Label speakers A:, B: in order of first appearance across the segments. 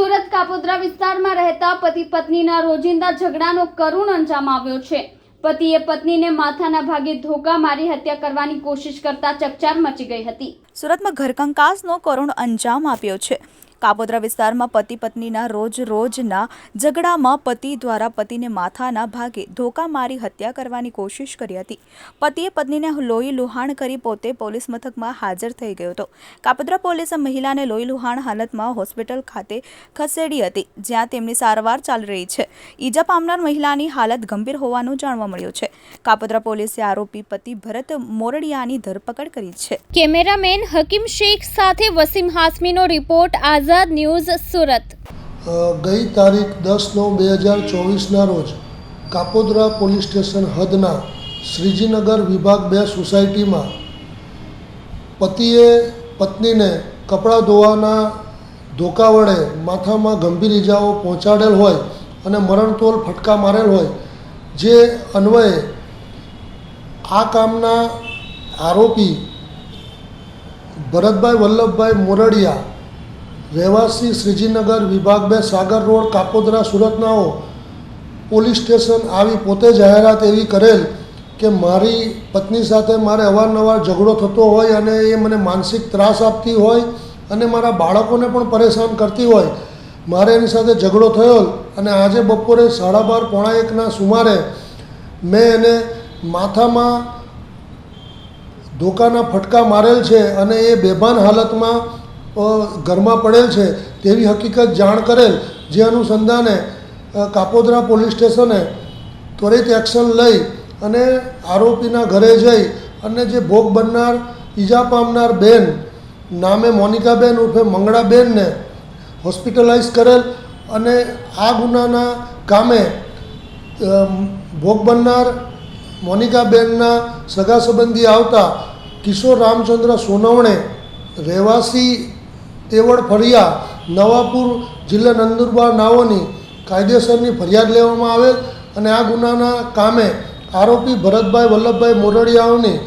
A: સુરત કાપોદ્રા વિસ્તારમાં રહેતા પતિ પત્નીના રોજિંદા ઝઘડાનો કરુણ અંજામ આવ્યો છે. પતિએ પત્નીને માથાના ભાગે ધોકા મારી હત્યા કરવાની કોશિશ કરતા ચકચાર મચી ગઈ હતી.
B: સુરતમાં ઘરકંકાસનો કરુણ અંજામ આપ્યો છે. કાપોદ્રા વિસ્તારમાં પતિ પત્નીના રોજ રોજના ઝઘડામાં પતિ દ્વારા પતિને માથાના ભાગે ધોકા મારી હત્યા કરવાની કોશિશ કરી હતી. પતિએ પત્નીને લોહી લુહાણ કરી પોતે પોલીસ મથકમાં હાજર થઈ ગયો હતો. કાપોદ્રા પોલીસે મહિલાને લોહી લુહાણ હાલતમાં હોસ્પિટલ ખાતે ખસેડી હતી, જ્યાં તેમની સારવાર ચાલી રહી છે. ઈજા પામનાર મહિલાની હાલત ગંભીર હોવાનું જાણવા મળ્યું છે. કાપોદ્રા પોલીસે આરોપી પતિ ભરત મોરડિયાની ધરપકડ કરી છે.
A: કેમેરામેન હકીમ શેખ સાથે વસીમ હાસમીનો રિપોર્ટ આઝાદ ન્યૂઝ સુરત.
C: ગઈ તારીખ દસ નવ બે હજાર ચોવીસના રોજ કાપોદરા પોલીસ સ્ટેશન હદના શ્રીજીનગર વિભાગ બે સોસાયટીમાં પતિએ પત્નીને કપડાં ધોવાના ધોકા વડે માથામાં ગંભીર ઇજાઓ પહોંચાડેલ હોય અને મરણતોલ ફટકા મારેલ હોય, જે અન્વયે આ કામના આરોપી ભરતભાઈ વલ્લભભાઈ મોરડિયા રહેવાસી શ્રીજીનગર વિભાગ બે સાગર રોડ, કાપોદરા, સુરતનાઓ પોલીસ સ્ટેશન આવી પોતે જાહેરાત એવી કરેલ કે મારી પત્ની સાથે મારે અવારનવાર ઝઘડો થતો હોય અને એ મને માનસિક ત્રાસ આપતી હોય અને મારા બાળકોને પણ પરેશાન કરતી હોય. મારે એની સાથે ઝઘડો થયો અને આજે બપોરે સાડા બાર પોણા એકના સુમારે મેં એને માથામાં ધોકાના ફટકા મારેલ છે અને એ બેભાન હાલતમાં ઘરમાં પડેલ છે, તેવી હકીકત જાણ કરેલ જે અનુસંધાને કાપોદરા પોલીસ સ્ટેશને ત્વરિત એક્શન લઈ અને આરોપીના ઘરે જઈ અને જે ભોગ બનનાર, ઈજા પામનાર બેન નામે મોનિકાબેન ઉર્ફે મંગળાબેનને હોસ્પિટલાઇઝ કરેલ અને આ ગુનાના કામે ભોગ બનનાર મોનિકાબેનના સગા સંબંધી આવતા કિશોર રામચંદ્ર સોનવણે રહેવાસી તેવડ ફળિયા, નવાપુર જિલ્લા નંદુરબાર નાઓની કાયદેસરની ફરિયાદ લેવામાં આવેલ અને આ ગુનાના કામે આરોપી ભરતભાઈ વલ્લભભાઈ મોરડિયાઓની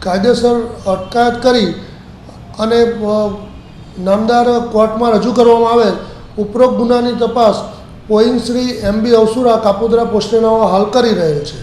C: કાયદેસર અટકાયત કરી અને નામદાર કોર્ટમાં રજૂ કરવામાં આવેલ ઉપરોક્ત ગુનાની તપાસ પોઈંગ શ્રી એમ બી અવસુરા કાપોદ્રા પોસ્ટેનાઓ હાલ કરી રહેલ છે.